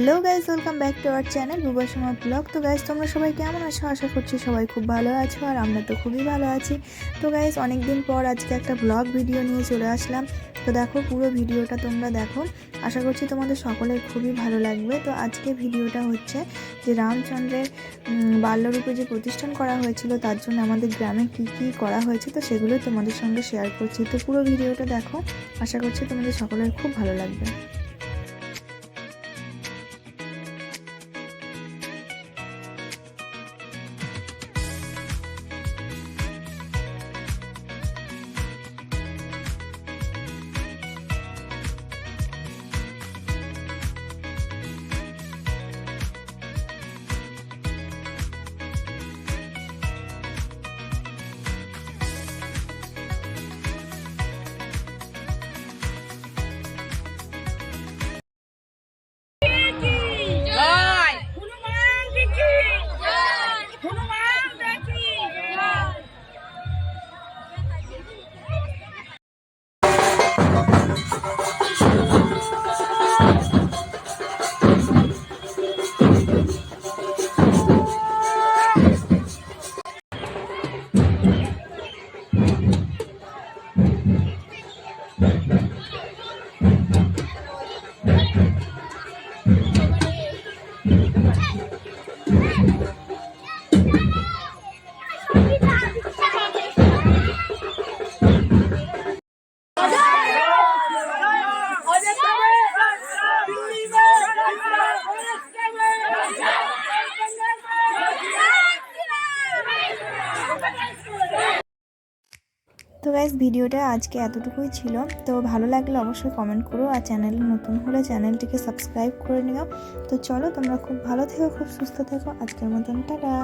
Hello guys welcome back to our channel বুবাসমা blog তো guys তোমরা সবাই কেমন আছো? আশা করছি সবাই খুব ভালো আছো আর আমরা তো খুবই ভালো আছি। তো গাইজ অনেক দিন পর আজকে একটা ব্লগ ভিডিও নিয়ে চলে আসলাম। তো দেখো, পুরো ভিডিওটা তোমরা দেখো। আশা করছি তোমাদের সকলের খুবই ভালো লাগবে। তো আজকে ভিডিওটা হচ্ছে যে রামচন্দ্রের বাল্যরূপে যে প্রতিষ্ঠান করা হয়েছিল, তার জন্য আমাদের গ্রামে কী কী করা হয়েছে, তো সেগুলো তোমাদের সঙ্গে শেয়ার করছি। তো পুরো ভিডিওটা দেখো। আশা করছি তোমাদের সকলের খুব ভালো লাগবে। Hey! তো গাইজ ভিডিওটা আজকে এতটুকুই ছিল। তো ভালো লাগলে অবশ্যই কমেন্ট করো আর চ্যানেলে নতুন হলে চ্যানেলটিকে সাবস্ক্রাইব করে নিও। তো চলো তোমরা খুব ভালো থেকো, খুব সুস্থ থেকো। আজকের মতন, টাটা!